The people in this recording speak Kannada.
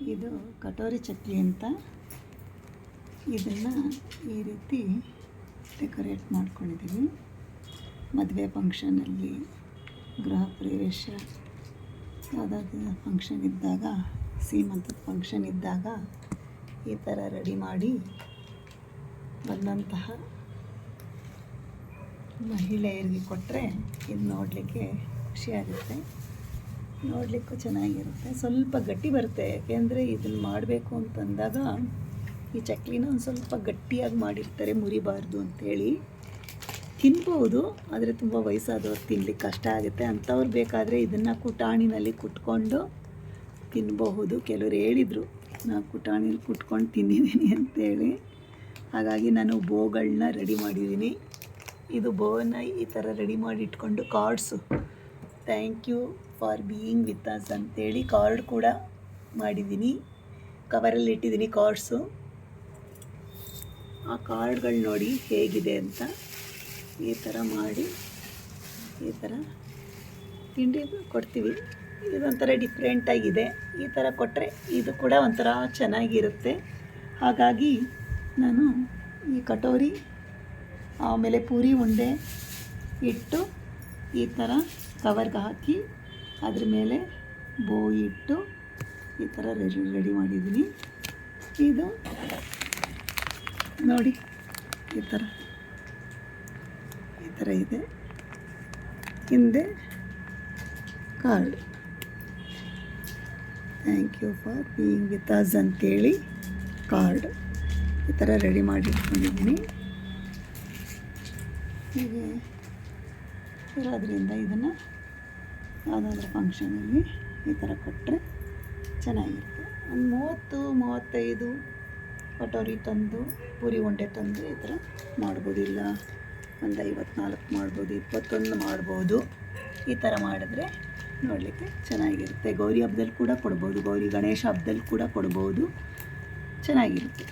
ಇದು ಕಟೋರಿ ಚಕ್ಲಿ ಅಂತ. ಇದನ್ನು ಈ ರೀತಿ ಡೆಕೋರೇಟ್ ಮಾಡ್ಕೊಂಡಿದ್ದೀವಿ ಮದುವೆ ಫಂಕ್ಷನಲ್ಲಿ ಗೃಹ ಪ್ರವೇಶ. ಯಾವುದಾದ್ರು ಫಂಕ್ಷನ್ ಇದ್ದಾಗ, ಸೀಮಂತದ ಫಂಕ್ಷನ್ ಇದ್ದಾಗ ಈ ಥರ ರೆಡಿ ಮಾಡಿ ಬಂದಂತಹ ಮಹಿಳೆಯರಿಗೆ ಕೊಟ್ಟರೆ ಇದು ನೋಡಲಿಕ್ಕೆ ಖುಷಿಯಾಗುತ್ತೆ ನೋಡಲಿಕ್ಕೂ ಚೆನ್ನಾಗಿರುತ್ತೆ. ಸ್ವಲ್ಪ ಗಟ್ಟಿ ಬರುತ್ತೆ. ಯಾಕೆಂದರೆ ಇದನ್ನು ಮಾಡಬೇಕು ಅಂತಂದಾಗ ಈ ಚಕ್ಲಿನ ಒಂದು ಸ್ವಲ್ಪ ಗಟ್ಟಿಯಾಗಿ ಮಾಡಿರ್ತಾರೆ ಮುರಿಬಾರ್ದು ಅಂಥೇಳಿ ತಿನ್ಬೋದು, ಆದರೆ ತುಂಬ ವಯಸ್ಸಾದವ್ರು ತಿನ್ಲಿಕ್ಕೆ ಕಷ್ಟ ಆಗುತ್ತೆ. ಅಂಥವ್ರು ಬೇಕಾದರೆ ಇದನ್ನು ಕುಟಾಣಿನಲ್ಲಿ ಕುಟ್ಕೊಂಡು ತಿನ್ನಬಹುದು ಕೆಲವರು ಹೇಳಿದರು ನಾನು ಕುಟಾಣಿಲಿ ಕುಟ್ಕೊಂಡು ತಿಂದಿದ್ದೀನಿ ಅಂತೇಳಿ. ಹಾಗಾಗಿ ನಾನು ಬೋಗಳನ್ನ ರೆಡಿ ಮಾಡಿದ್ದೀನಿ ಇದು ಬೋನ ಈ ಥರ ರೆಡಿ ಮಾಡಿ ಇಟ್ಕೊಂಡು cards. Thank you. For being with us ಅಂತೇಳಿ ಕಾರ್ಡ್ ಕೂಡ ಮಾಡಿದ್ದೀನಿ ಕವರಲ್ಲಿ ಇಟ್ಟಿದ್ದೀನಿ ಕಾರ್ಡ್ಸು ಆ ಕಾರ್ಡ್ಗಳು ನೋಡಿ ಹೇಗಿದೆ ಅಂತ ಈ ಥರ ಮಾಡಿ, ಈ ಥರ ತಿಂಡಿ ಕೊಡ್ತೀವಿ. ಇದೊಂಥರ ಡಿಫ್ರೆಂಟಾಗಿದೆ ಈ ಥರ ಕೊಟ್ಟರೆ ಇದು ಕೂಡ ಒಂಥರ ಚೆನ್ನಾಗಿರುತ್ತೆ. ಹಾಗಾಗಿ ನಾನು ಈ ಕಟೋರಿ, ಆಮೇಲೆ ಪೂರಿ ಉಂಡೆ ಇಟ್ಟು ಈ ಥರ ಕವರ್ಗೆ ಹಾಕಿ ಅದ್ರ ಮೇಲೆ ಬೋ ಇಟ್ಟು ಈ ಥರ ರೆಡಿ ರೆಡಿ ಮಾಡಿದ್ದೀನಿ. ಇದು ನೋಡಿ, ಈ ಥರ ಈ ಥರ ಇದೆ. ಹಿಂದೆ card. Thank you for being with us ಅಂತೇಳಿ ಕಾರ್ಡ್ ಈ ಥರ ರೆಡಿ ಮಾಡಿ ಇಟ್ಕೊಂಡಿದ್ದೀನಿ ಹೀಗೆ ಇರೋದ್ರಿಂದ ಇದನ್ನು ಯಾವುದಾದ್ರೂ ಫಂಕ್ಷನಲ್ಲಿ ಈ ಥರ ಕೊಟ್ಟರೆ ಚೆನ್ನಾಗಿರುತ್ತೆ. ಒಂದು ಮೂವತ್ತು, ಮೂವತ್ತೈದು ಕಟೋರಿ ತಂದು, ಪೂರಿ ಉಂಡೆ ತಂದು ಈ ಥರ ಮಾಡ್ಬೋದು. ಇಲ್ಲ, ಒಂದು ಐವತ್ನಾಲ್ಕು ಮಾಡ್ಬೋದು, ಇಪ್ಪತ್ತೊಂದು ಮಾಡ್ಬೋದು. ಈ ಥರ ಮಾಡಿದ್ರೆ ನೋಡಲಿಕ್ಕೆ ಚೆನ್ನಾಗಿರುತ್ತೆ. ಗೌರಿ ಹಬ್ಬದಲ್ಲಿ ಕೂಡ ಕೊಡ್ಬೋದು. ಗೌರಿ ಗಣೇಶ ಹಬ್ಬದಲ್ಲಿ ಕೂಡ ಕೊಡ್ಬೋದು. ಚೆನ್ನಾಗಿರುತ್ತೆ.